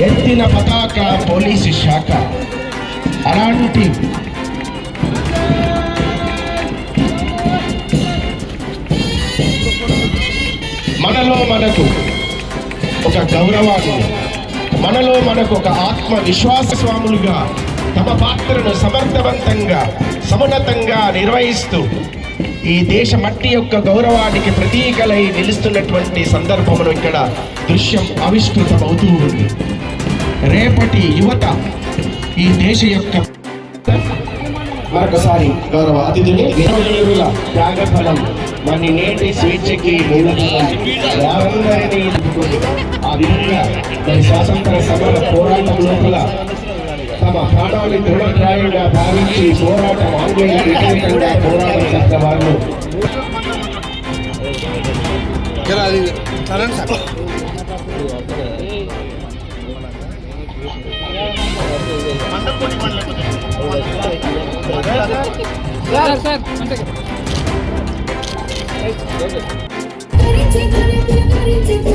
ఎత్తిన పతాక పోలీసు శాఖ. అలాంటి మనలో మనకు ఒక గౌరవాన్ని మనలో మనకు ఒక ఆత్మవిశ్వాస స్వాములుగా తమ పాత్రను సమర్థవంతంగా సమున్నతంగా నిర్వహిస్తూ ఈ దేశ మట్టి యొక్క గౌరవానికి ప్రతీకలై నిలుస్తున్నటువంటి సందర్భమును ఇక్కడ దృశ్యం ఆవిష్కృతమవుతూ ఉంది. రేపటి యువత ఈ దేశ యొక్క మరొకసారి గౌరవ అతిథుని వీరుల త్యాగఫలం మన నేటి స్వేచ్ఛకి ఆ విధంగా స్వాతంత్ర సమర పోరాటం లోపల తమ ప్రాణాన్ని దృఢప్రాయంగా భావించి పోరాటం ఆంగ్లేయ వ్యతిరేకంగా పోరాటం చేసిన వారు సార్ సార్ అంటే కరించి కరించి కరించి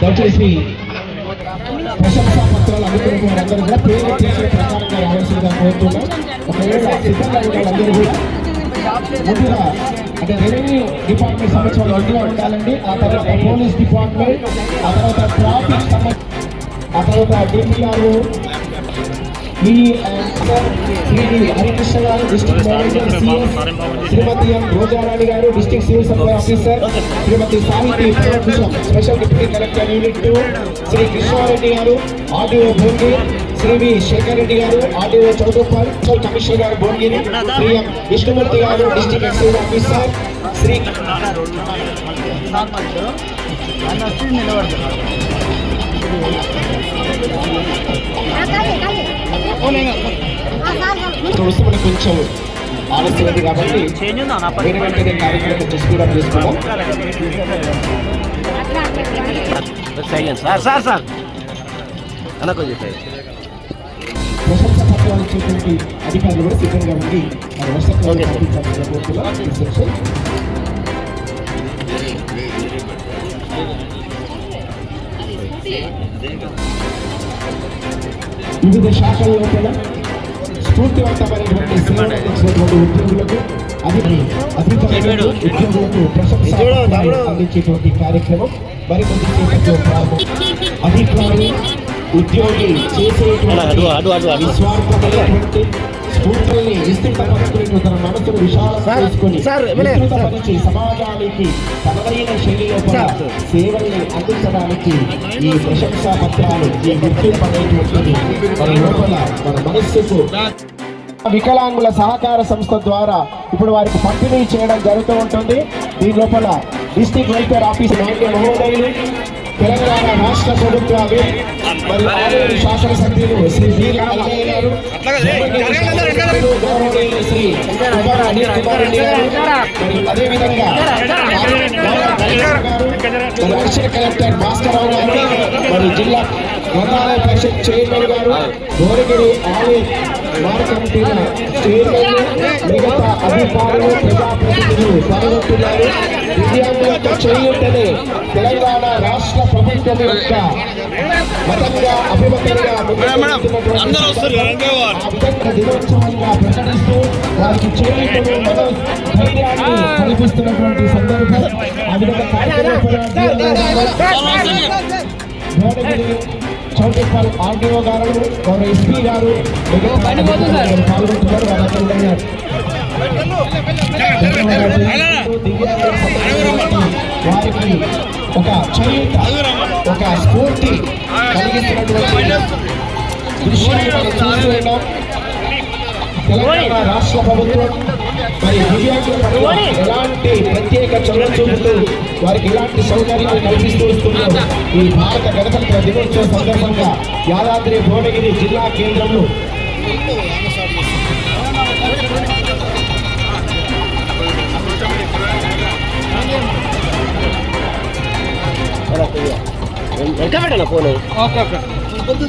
దయచేసి ప్రశంసా పత్రాలు అందుకున్న వారందరూ కూడా పేరు చేసే ప్రకారంగా రావాల్సిందిగా కోరుతున్నాం. ఒకవేళ సిద్ధంగా వాళ్ళందరూ కూడా ముందుగా అంటే రెవెన్యూ డిపార్ట్మెంట్ సంవత్సరాలు ముందుగా ఉండాలండి. ఆ తర్వాత పోలీస్ డిపార్ట్మెంట్ ఆ తర్వాత ట్రాఫిక్ సంబంధ ఆ తర్వాత డిపిఆర్ఓ ఈ శ్రీ హరికృష్ణ గారు district manager Shrimati M Rojarani గారు district civil supply officer Shrimati Sahithi professor special deputy collector unit two Shri Krishna Reddy గారు ఆర్డీఓ భూమి శ్రీ వి శేఖర్ రెడ్డి గారు ఆర్డీఓ చౌదప్పల్ మున్సిపల్ కమిషనర్ గారు భోగిని శ్రీ ఎం విష్ణుమూర్తి గారు డిస్ట్రిక్ట్ ఎక్సైజ్ ఆఫీసర్ శ్రీ నిలబడుతున్నారు వచ్చి కొంచెం ఆలస్యమైంది కాబట్టి వేరే వెంటనే కార్యక్రమం చేసుకుందాం చేసుకుందాం సార్ సార్ సార్ అలా కొంచెం ప్రశంస పత్రాలు ఇచ్చేటువంటి అధికారులు కూడా సిద్ధంగా ఉండి మరి వివిధ శాఖల లోపల స్ఫూర్తివంతమైనటువంటి సేవలు అందించినటువంటి ఉద్యోగులకు అది అధికారులకు ఉద్యోగులకు ప్రశంస అందించేటువంటి కార్యక్రమం మరికొద్ది సేపట్లో ప్రారంభం ఉద్యోగి చేసేటువంటి. నిస్వార్థమైనటువంటి స్ఫూర్తిని విస్తృతపరుచుకుని తన మనసును విశాలం సార్, చేసుకొని సార్, వినయ్, విస్తృతపరిచి సమాజానికి తనదైన. సేవల్ని అందించడానికి ఈ ప్రశంసా పత్రాలు ఈ గుర్తింపు అనేటువంటిది మన లోపల మన మనస్సుకు వికలాంగుల సహకార సంస్థ ద్వారా ఇప్పుడు వారికి పంపిణీ చేయడం జరుగుతూ ఉంటుంది. దీని లోపల డిస్టిక్ వెల్ఫేర్ ఆఫీస్ నాయకులు మహోదయులు తెలంగాణ రాష్ట్ర ప్రభుత్వ విప్ మరియు ఆలూరు శాసనసభ్యులు శ్రీ గారు గౌరవనీయులు శ్రీ కుమార్ అనిల్ కుమార్ రెడ్డి గారు మరియు అదేవిధంగా మరి అడిషనల్ కలెక్టర్ భాస్కరరావు గారు జిల్లా గ్రంథాలయ పరిషత్ చైర్మన్ గారు గోరగిరి ఆలయ వారి కమిటీల చైర్మన్ మిగతా అధికారులు ప్రజాప్రతినిధులు పాల్గొంటున్నారు దివ్యాంగులకు చేయుంటనే ప్రభుత్వం యొక్క మతంగా అభిమతంగా అందరూ వస్తారు, రంగే వారు. ఆ విధంగా దినోత్సవంగా ప్రకటిస్తూ వారికి చేయుటను మనో ధైర్యాన్ని కల్పిస్తున్నటువంటి సందర్భం. ఆ విధంగా కార్యక్రమం భువనగిరి చౌటిపల్ ఆర్డీఓ గారు గౌరవ ఎస్పీ గారు పాల్గొంటున్నారు. వారందరూ. వారికి ఒక చేయుత ఒక స్ఫూర్తి కలిగిస్తున్నటువంటి తెలంగాణ రాష్ట్ర ప్రభుత్వం మరి దివ్యాంగుల పట్ల ఎలాంటి ప్రత్యేక చొరవ చూపుతూ వారికి ఎలాంటి సౌకర్యాలు కల్పిస్తూ వస్తున్నారు ఈ భారత గణతంత్ర దినోత్సవ సందర్భంగా యాదాద్రి భువనగిరి జిల్లా కేంద్రంలో അങ്ങോട്ടാണ് പോകുന്നത് ഓക്കെ ഓക്കെ. മുപ്പത്തി